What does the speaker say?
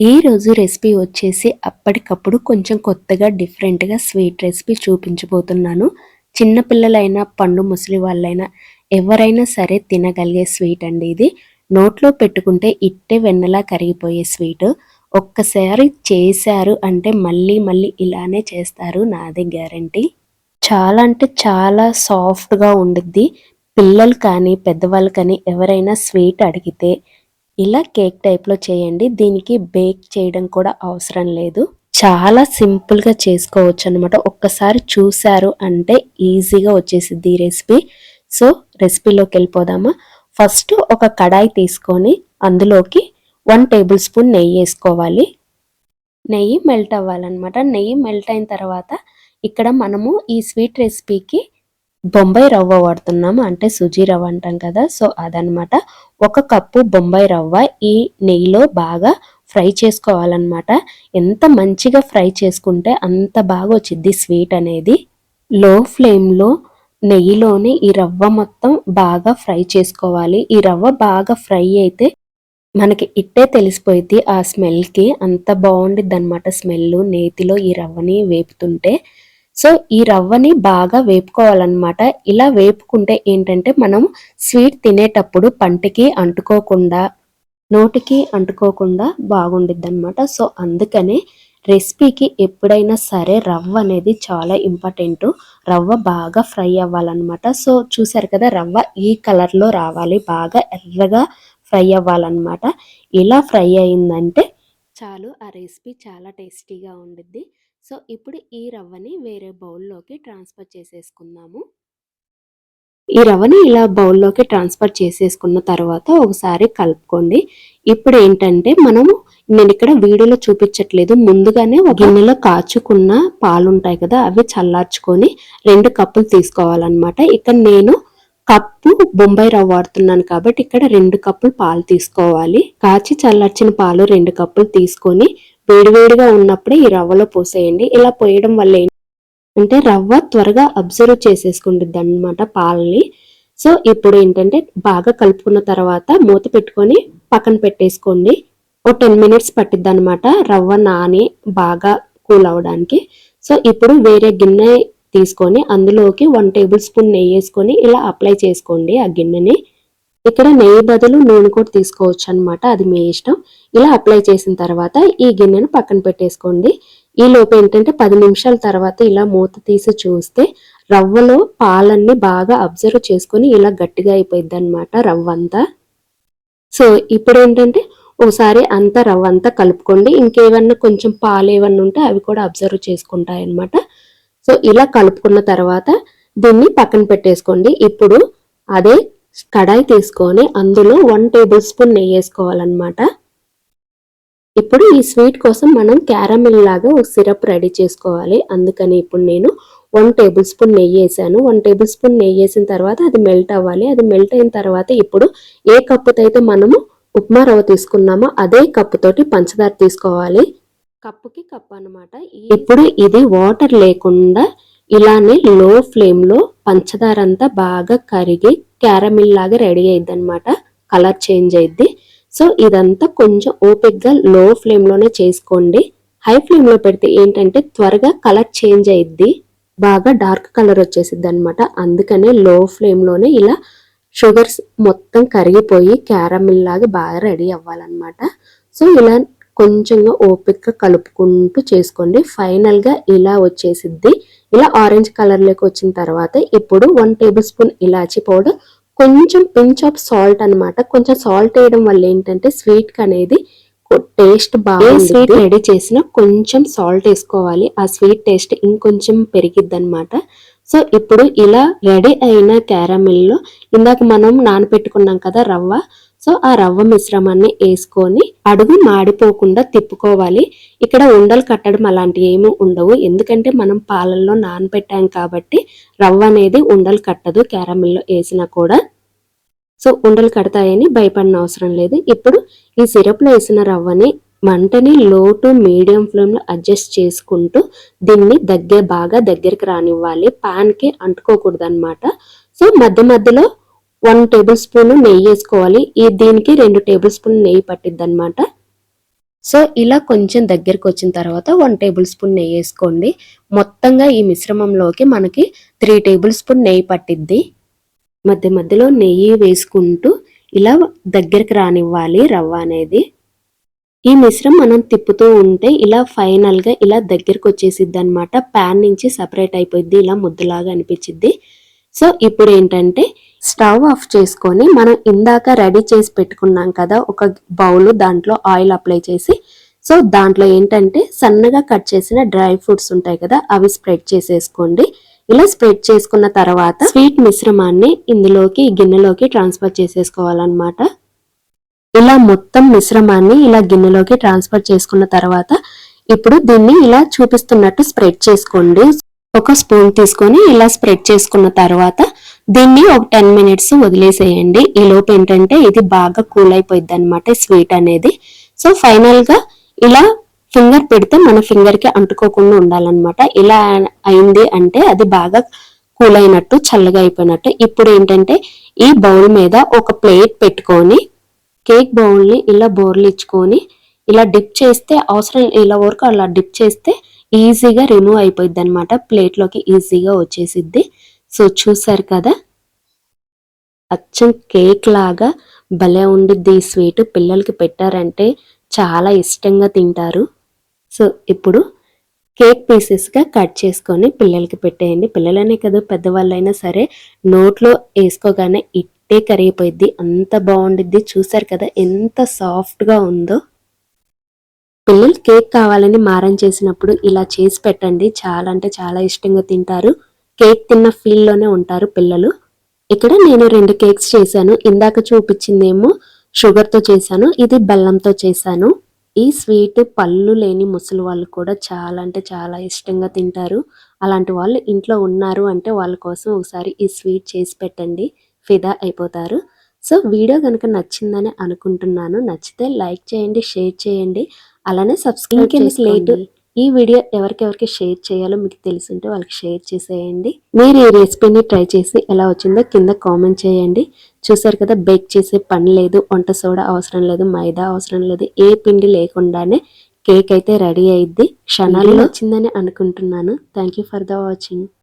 ఈ రోజు రెసిపీ వచ్చేసి అప్పటికప్పుడు కొంచెం కొత్తగా డిఫరెంట్గా స్వీట్ రెసిపీ చూపించబోతున్నాను. చిన్నపిల్లలైనా పండు ముసలి వాళ్ళైనా ఎవరైనా సరే తినగలిగే స్వీట్ అండి ఇది. నోట్లో పెట్టుకుంటే ఇట్టే వెన్నలా కరిగిపోయే స్వీట్. ఒక్కసారి చేశారు అంటే మళ్ళీ మళ్ళీ ఇలానే చేస్తారు నాది గ్యారంటీ. చాలా అంటే చాలా సాఫ్ట్గా ఉండిద్ది. పిల్లలు కానీ పెద్దవాళ్ళు కానీ ఎవరైనా స్వీట్ అడిగితే ఇలా కేక్ టైప్లో చేయండి. దీనికి బేక్ చేయడం కూడా అవసరం లేదు. చాలా సింపుల్గా చేసుకోవచ్చు అనమాట ఒక్కసారి చూశారు అంటే ఈజీగా వచ్చేసిద్ది ఈ రెసిపీ. సో రెసిపీలోకి వెళ్ళిపోదామా? ఫస్ట్ ఒక కడాయి తీసుకొని అందులోకి వన్ టేబుల్ స్పూన్ నెయ్యి వేసుకోవాలి. నెయ్యి మెల్ట్ అవ్వాలన్నమాట. నెయ్యి మెల్ట్ అయిన తర్వాత ఇక్కడ మనము ఈ స్వీట్ రెసిపీకి బొంబాయి రవ్వ వాడుతున్నాము. అంటే సుజీ రవ్వ అంటాం కదా. సో అదనమాట. ఒక కప్పు బొంబాయి రవ్వ ఈ నెయ్యిలో బాగా ఫ్రై చేసుకోవాలన్నమాట ఎంత మంచిగా ఫ్రై చేసుకుంటే అంత బాగా వచ్చింది స్వీట్ అనేది. లో ఫ్లేమ్లో నెయ్యిలోనే ఈ రవ్వ మొత్తం బాగా ఫ్రై చేసుకోవాలి. ఈ రవ్వ బాగా ఫ్రై అయితే మనకి ఇట్టే తెలిసిపోయింది ఆ స్మెల్కి. అంత బాగుండిద్ది అనమాట స్మెల్ నేతిలో ఈ రవ్వని వేపుతుంటే సో ఈ రవ్వని బాగా వేపుకోవాలన్నమాట. ఇలా వేపుకుంటే ఏంటంటే మనం స్వీట్ తినేటప్పుడు పంటికి అంటుకోకుండా నోటికి అంటుకోకుండా బాగుండిద్ది అనమాట సో అందుకనే రెసిపీకి ఎప్పుడైనా సరే రవ్వ అనేది చాలా ఇంపార్టెంట్. రవ్వ బాగా ఫ్రై అవ్వాలన్నమాట. సో చూసారు కదా రవ్వ ఈ కలర్లో రావాలి. బాగా ఎర్రగా ఫ్రై అవ్వాలన్నమాట. ఇలా ఫ్రై అయిందంటే చాలు ఆ రెసిపీ చాలా టేస్టీగా ఉండిద్ది. సో ఇప్పుడు ఈ రవ్వని వేరే బౌల్లోకి ట్రాన్స్ఫర్ చేసేసుకుందాము. ఈ రవ్వని ఇలా బౌల్లోకి ట్రాన్స్ఫర్ చేసేసుకున్న తర్వాత ఒకసారి కలుపుకోండి. ఇప్పుడు ఏంటంటే మనము నేను ఇక్కడ వీడియోలో చూపించట్లేదు. ముందుగానే ఒక గిన్నెలో కాచుకున్న పాలు ఉంటాయి కదా అవి చల్లార్చుకొని రెండు కప్పులు తీసుకోవాలన్నమాట. ఇక్కడ నేను కప్పు బొంబాయి రవ్వ వాడుతున్నాను కాబట్టి ఇక్కడ రెండు కప్పులు పాలు తీసుకోవాలి. కాచి చల్లార్చిన పాలు రెండు కప్పులు తీసుకొని వేడివేడిగా ఉన్నప్పుడే ఈ రవ్వలో పోసేయండి. ఇలా పోయడం వల్ల అంటే రవ్వ త్వరగా అబ్జర్వ్ చేసేసుకుంటుంది అనమాట పాలని. సో ఇప్పుడు ఏంటంటే బాగా కలుపుకున్న తర్వాత మూత పెట్టుకొని పక్కన పెట్టేసుకోండి. ఓ టెన్ మినిట్స్ పట్టిద్ది అనమాట రవ్వ నాని బాగా కూల్ అవడానికి. సో ఇప్పుడు వేరే గిన్నె తీసుకొని అందులోకి వన్ టేబుల్ స్పూన్ నెయ్యి వేసుకొని ఇలా అప్లై చేసుకోండి ఆ గిన్నెని. ఇక్కడ నెయ్యి బదులు నూనె కూడా తీసుకోవచ్చు అనమాట అది మీ ఇష్టం. ఇలా అప్లై చేసిన తర్వాత ఈ గిన్నెను పక్కన పెట్టేసుకోండి. ఈ లోపు ఏంటంటే పది నిమిషాల తర్వాత ఇలా మూత తీసి చూస్తే రవ్వలో పాలన్నీ బాగా అబ్జర్వ్ చేసుకొని ఇలా గట్టిగా అయిపోయింది అనమాట రవ్వ అంతా సో ఇప్పుడు ఏంటంటే ఒకసారి అంతా రవ్వ అంతా కలుపుకోండి. ఇంకేమన్నా కొంచెం పాలు ఏమన్నా ఉంటే అవి కూడా అబ్జర్వ్ చేసుకుంటాయి అనమాట సో ఇలా కలుపుకున్న తర్వాత దీన్ని పక్కన పెట్టేసుకోండి. ఇప్పుడు అదే కడాయి తీసుకొని అందులో వన్ టేబుల్ స్పూన్ నెయ్యి వేసుకోవాలన్నమాట. ఇప్పుడు ఈ స్వీట్ కోసం మనం క్యారమిల్ లాగా ఒక సిరప్ రెడీ చేసుకోవాలి. అందుకని ఇప్పుడు నేను వన్ టేబుల్ స్పూన్ నెయ్యి వేసాను. వన్ టేబుల్ స్పూన్ నెయ్యి వేసిన తర్వాత అది మెల్ట్ అవ్వాలి. అది మెల్ట్ అయిన తర్వాత ఇప్పుడు ఏ కప్పుతో అయితే మనము ఉప్మా రవ్వ తీసుకున్నామో అదే కప్పుతోటి పంచదార తీసుకోవాలి. కప్పుకి కప్పు అనమాట ఇప్పుడు ఇది వాటర్ లేకుండా ఇలానే లో ఫ్లేమ్లో పంచదార అంతా బాగా కరిగి క్యారమిల్ లాగా రెడీ అయింది అనమాట కలర్ చేంజ్ అయింది సో ఇదంతా కొంచెం ఓపిక్గా లో ఫ్లేమ్లోనే చేసుకోండి. హై ఫ్లేమ్లో పెడితే ఏంటంటే త్వరగా కలర్ చేంజ్ అయింది బాగా డార్క్ కలర్ వచ్చేసిద్ది అనమాట అందుకనే లో ఫ్లేమ్లోనే ఇలా షుగర్స్ మొత్తం కరిగిపోయి క్యారమిల్ లాగా బాగా రెడీ అవ్వాలన్నమాట. సో ఇలా కొంచెంగా ఓపిక్గా కలుపుకుంటూ చేసుకోండి. ఫైనల్గా ఇలా వచ్చేసిద్ది. ఇలా ఆరెంజ్ కలర్లోకి వచ్చిన తర్వాత ఇప్పుడు వన్ టేబుల్ స్పూన్ ఇలాచీ పౌడర్ కొంచెం పించ్ ఆఫ్ సాల్ట్ అనమాట కొంచెం సాల్ట్ వేయడం వల్ల ఏంటంటే స్వీట్ అనేది టేస్ట్ బాగా స్వీట్ రెడీ చేసిన కొంచెం సాల్ట్ వేసుకోవాలి. ఆ స్వీట్ టేస్ట్ ఇంకొంచెం పెరిగిద్ది అనమాట సో ఇప్పుడు ఇలా రెడీ అయిన క్యారమిల్లో ఇందాక మనం నానపెట్టుకున్నాం కదా రవ్వ సో ఆ రవ్వ మిశ్రమాన్ని వేసుకొని అడుగు మాడిపోకుండా తిప్పుకోవాలి. ఇక్కడ ఉండలు కట్టడం అలాంటివి ఏమీ ఉండవు. ఎందుకంటే మనం పాలల్లో నానబెట్టాం కాబట్టి రవ్వ అనేది ఉండలు కట్టదు క్యారమిల్లో వేసినా కూడా. సో ఉండలు కడతాయని భయపడిన అవసరం లేదు. ఇప్పుడు ఈ సిరప్లో వేసిన రవ్వని మంటని లో టు మీడియం ఫ్లేమ్లో అడ్జస్ట్ చేసుకుంటూ దీన్ని దగ్గర బాగా దగ్గరికి రానివ్వాలి. ప్యాన్కి అంటుకోకూడదు అనమాట సో మధ్య మధ్యలో వన్ టేబుల్ స్పూన్ నెయ్యి వేసుకోవాలి. ఈ దీనికి రెండు టేబుల్ స్పూన్ నెయ్యి పట్టిద్ది అనమాట సో ఇలా కొంచెం దగ్గరికి వచ్చిన తర్వాత వన్ టేబుల్ స్పూన్ నెయ్యి వేసుకోండి. మొత్తంగా ఈ మిశ్రమంలోకి మనకి త్రీ టేబుల్ స్పూన్ నెయ్యి పట్టిద్ది. మధ్య మధ్యలో నెయ్యి వేసుకుంటూ ఇలా దగ్గరికి రానివ్వాలి రవ్వ అనేది. ఈ మిశ్రమం మనం తిప్పుతూ ఉంటే ఇలా ఫైనల్గా ఇలా దగ్గరికి వచ్చేసిద్ది అనమాట ప్యాన్ నుంచి సపరేట్ అయిపోయింది ఇలా ముద్దలాగా అనిపించిద్ది. సో ఇప్పుడు ఏంటంటే స్టవ్ ఆఫ్ చేసుకొని మనం ఇందాక రెడీ చేసి పెట్టుకున్నాం కదా ఒక బౌల్ దాంట్లో ఆయిల్ అప్లై చేసి. సో దాంట్లో ఏంటంటే సన్నగా కట్ చేసిన డ్రై ఫ్రూట్స్ ఉంటాయి కదా అవి స్ప్రెడ్ చేసేసుకోండి. ఇలా స్ప్రెడ్ చేసుకున్న తర్వాత స్వీట్ మిశ్రమాన్ని ఇందులోకి గిన్నెలోకి ట్రాన్స్ఫర్ చేసేసుకోవాలన్నమాట. ఇలా మొత్తం మిశ్రమాన్ని ఇలా గిన్నెలోకి ట్రాన్స్ఫర్ చేసుకున్న తర్వాత ఇప్పుడు దీన్ని ఇలా చూపిస్తున్నట్టు స్ప్రెడ్ చేసుకోండి. ఒక స్పూన్ తీసుకొని ఇలా స్ప్రెడ్ చేసుకున్న తర్వాత దీన్ని ఒక టెన్ మినిట్స్ వదిలేసేయండి. ఈ లోపు ఏంటంటే ఇది బాగా కూల్ అయిపోయింది అనమాట స్వీట్ అనేది. సో ఫైనల్గా ఇలా ఫింగర్ పెడితే మన ఫింగర్కి అంటుకోకుండా ఉండాలన్నమాట. ఇలా అయింది అంటే అది బాగా కూల్ అయినట్టు చల్లగా అయిపోయినట్టు. ఇప్పుడు ఏంటంటే ఈ బౌల్ మీద ఒక ప్లేట్ పెట్టుకొని కేక్ బౌల్ని ఇలా బోర్లు ఇచ్చుకొని ఇలా డిప్ చేస్తే అవసరం ఇలా వరకు అలా డిప్ చేస్తే ఈజీగా రిమూవ్ అయిపోయింది అనమాట ప్లేట్లోకి ఈజీగా వచ్చేసిద్ది. సో చూసారు కదా? అచ్చం కేక్ లాగా భలే ఉండిద్ది ఈ స్వీట్. పిల్లలకి పెట్టారంటే చాలా ఇష్టంగా తింటారు. సో ఇప్పుడు కేక్ పీసెస్గా కట్ చేసుకొని పిల్లలకి పెట్టేయండి. పిల్లలనే కదా పెద్దవాళ్ళైనా సరే నోట్లో వేసుకోగానే ఇట్టే కరిగిపోయిద్ది. అంత బాగుండిద్ది. చూసారు కదా ఎంత సాఫ్ట్గా ఉందో. పిల్లలు కేక్ కావాలని మారం చేసినప్పుడు ఇలా చేసి పెట్టండి. చాలా అంటే చాలా ఇష్టంగా తింటారు. కేక్ తిన్న ఫీల్లోనే ఉంటారు పిల్లలు. ఇక్కడ నేను రెండు కేక్స్ చేశాను. ఇందాక చూపించిందేమో షుగర్తో చేశాను ఇది బెల్లంతో చేశాను. ఈ స్వీట్ పళ్ళు లేని ముసలి వాళ్ళు కూడా చాలా అంటే చాలా ఇష్టంగా తింటారు. అలాంటి వాళ్ళు ఇంట్లో ఉన్నారు అంటే వాళ్ళ కోసం ఒకసారి ఈ స్వీట్ చేసి పెట్టండి. ఫిదా అయిపోతారు. సో వీడియో కనుక నచ్చిందని అనుకుంటున్నాను నచ్చితే లైక్ చేయండి షేర్ చేయండి. అలానే సబ్స్క్రైబ్ లేట్? ఈ వీడియో ఎవరికెవరికి షేర్ చేయాలో మీకు తెలుసుంటే వాళ్ళకి షేర్ చేసేయండి. మీరు ఈ రెసిపీని ట్రై చేసి ఎలా వచ్చిందో కింద కామెంట్ చేయండి. చూసారు కదా బేక్ చేసే పని లేదు వంట సోడా అవసరం లేదు మైదా అవసరం లేదు ఏ పిండి లేకుండానే కేక్ అయితే రెడీ అయింది క్షణాల్లో వచ్చిందని అనుకుంటున్నాను. Thank you for the watching.